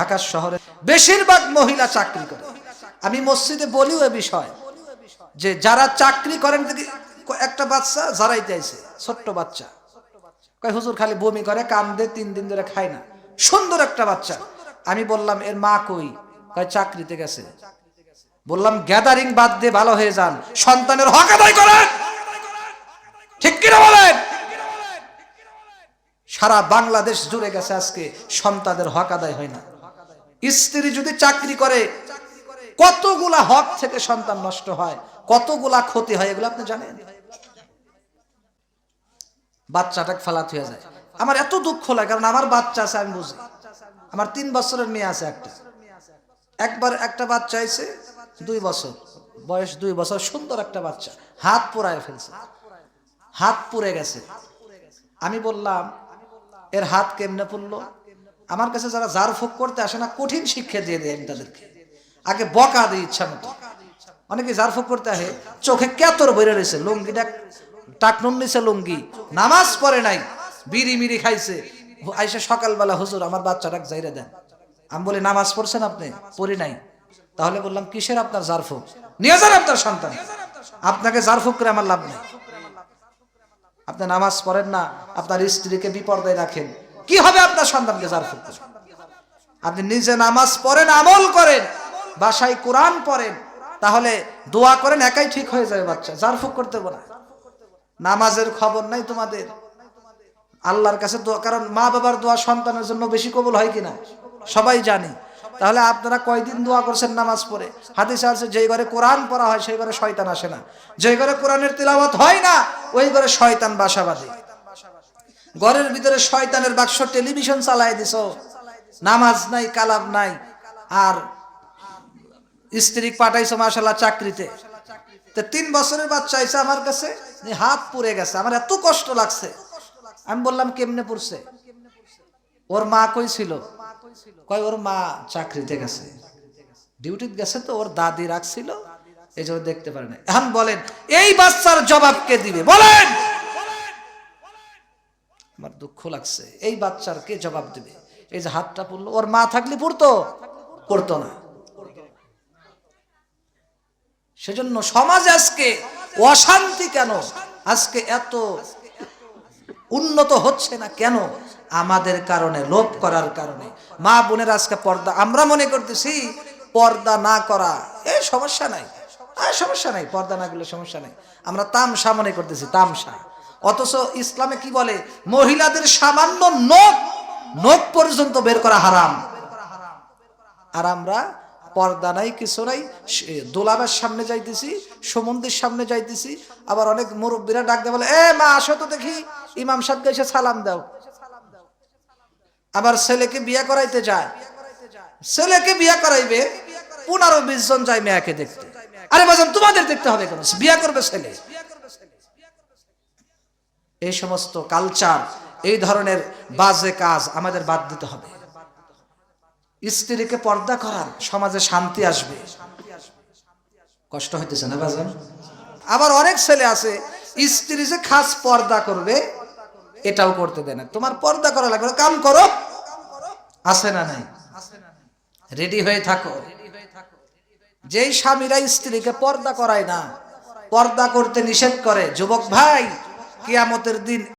ঢাকা শহরে বেশিরভাগ মহিলা চাকরি করে। আমি মসজিদে বলিও এ বিষয় যে যারা চাকরি করেন একটা বাচ্চা জারাইতে আইছে ছোট্ট বাচ্চা। কয়, হুজুর খালি বমি করে কান্দে তিন দিন ধরে খায় না। সুন্দর একটা বাচ্চা। আমি বললাম, এর মা কই? কয়, চাকরিতে গেছে। বললাম, গ্যাদারিং বাদ দিয়ে ভালো হয়ে যান। সন্তানের হক আদায় করেন। ঠিক কিনা বলেন? সারা বাংলাদেশ জুড়ে গেছে আজকে সন্তানের হক আদায় হয় না। স্ত্রী যদি চাকরি করে, কতগুলা হক থেকে সন্তান নষ্ট হয়, কতগুলা ক্ষতি হয়, এগুলো আপনি জানেন? বাচ্চাটাকে ফালাত হয়ে যায়। আমার এত দুঃখ লাগে, কারণ আমার বাচ্চা আছে, আমি বুঝি। আমার তিন বছরের মেয়ে আছে একটা। একবার একটা বাচ্চা আছে দুই বছর। বয়স দুই বছর, সুন্দর একটা বাচ্চা। হাত পোড়ায় ফেলছে। হাত পুড়ে গেছে। আমি বললাম, এর হাত কেমনে পড়ল? আমার কাছে যারা জার ফুক করতে আসে না, কঠিন শিক্ষা দিয়ে দেয় আমি তাদেরকে। আগে বকা দিই ইচ্ছা মতো। অনেকে জার ফুক করতে আসে, চোখে কেতর বেড়ে রয়েছে লুঙ্গিটা টাকনুন নিছে লুঙ্গি, নামাজ পড়ে নাই, বিড়ি মিড়ি খাইছে। আইসে সকালবেলা, হুজুর, আমার বাচ্চাটাকে যাইরে দেন। আমি বলি, নামাজ পড়ছেন আপনি? পড়ি নাই। তাহলে বললাম, কিসের আপনার জারফুক নিয়ে যান আপনার সন্তান। আপনাকে জারফুক করে আমার লাভ নেই। আপনি নামাজ পড়েন না, আপনার স্ত্রীকে বিপর্দায় রাখেন। কি হবে আপনার সন্তানকে করে? আপনি নিজে নামাজ পড়েন, আমল করেন, বাসায় কোরআন পড়েন, তাহলে দোয়া করেন, একাই ঠিক হয়ে যাবে বাচ্চা জারফুক করতে হবে না। নামাজের খবর নাই তোমাদের। আল্লাহর কাছে দোয়া, কারণ মা বাবার দোয়া সন্তানের জন্য বেশি কবুল হয় কিনা? সবাই জানি। তাহলে আপনারা কয়দিন দোয়া করছেন নামাজ পড়ে? হাদিস আছে, যেই ঘরে কোরআন পড়া হয়, সেই ঘরে শয়তান আসে না। যেই ঘরে কোরআনের তিলাওয়াত হয় না, ওই ঘরে শয়তান বাসা বাঁধে। ঘরের ভিতরে শয়তানের বাক্স, টেলিভিশন চালায় দিছ। নামাজ নাই, কালাম নাই। আর স্ত্রী পাঠাইছো মাশাল্লাহ চাকরিতে। তিন বছরের বাচ্চা আইসে আমার কাছে হাত পুড়ে গেছে। আমার এত কষ্ট লাগছে। আমি বললাম, কেমনে পড়ছে? ওর মা কই ছিল কয়, ওর মা চাকরিতে গেছে। ডিউটিতে গেছে তো, ওর দাদি রাখছিল। এই জন্য দেখতে পারে না এখন বলেন, এই বাচ্চার জবাব কে দিবে? বলেন! আমার দুঃখ লাগছে। এই বাচ্চার কে জবাব দিবে। এই যে হাতটা পড়ল, ওর মা থাকলে পড়তো? পড়তো না। সেজন্য সমাজে আজকে অশান্তি কেন? আজকে এত উন্নত হচ্ছে না কেন? আমাদের কারণে, লোভ করার কারণে। মা বোনের আজকে পর্দা, আমরা মনে করতেছি পর্দা না করা, এ সমস্যা নাই। আর সমস্যা নাই, পর্দা না করলে সমস্যা নাই। আমরা তামসা মনে করতেছি, তামসা। অথচ ইসলামে কি বলে? মহিলাদের সামান্য নখ নখ পর্যন্ত বের করা হারাম। আর আমরা পর্দা নাই, কিছু নাই, সে- সামনে যাইতেছি সমুদ্রের সামনে যাইতেছি, আবার অনেক মুরব্বীরা ডাক দেয় বলে, এ মা, আসো তো দেখি, ইমাম সাহেবকে এসে সালাম দাও। আবার ছেলেকে বিয়ে করাইতে যায়। ছেলেকে বিয়ে করাইবে, পনেরো বিশ জন যায় মেয়াকে দেখতে। আরে বাজান, তোমাদের দেখতে হবে কেন? বিয়ে করবে ছেলে। এই সমস্ত কালচার এই ধরনের বাজে কাজ আমাদের বাদ দিতে হবে। স্ত্রীকে পর্দা করার সমাজে শান্তি আসবে। কষ্ট হইতেছে না বাজান? আবার অনেক ছেলে আছে, স্ত্রী যে খাস পর্দা করবে, এটাও করতে দেয় না। তোমার পর্দা করা লাগবে কাম করো। আছে না নাই? রেডি হয়ে থাকো। যেই স্বামীরা স্ত্রীকে পর্দা করায় না, পর্দা করতে নিষেধ করে, যুবক ভাই কিয়ামতের দিন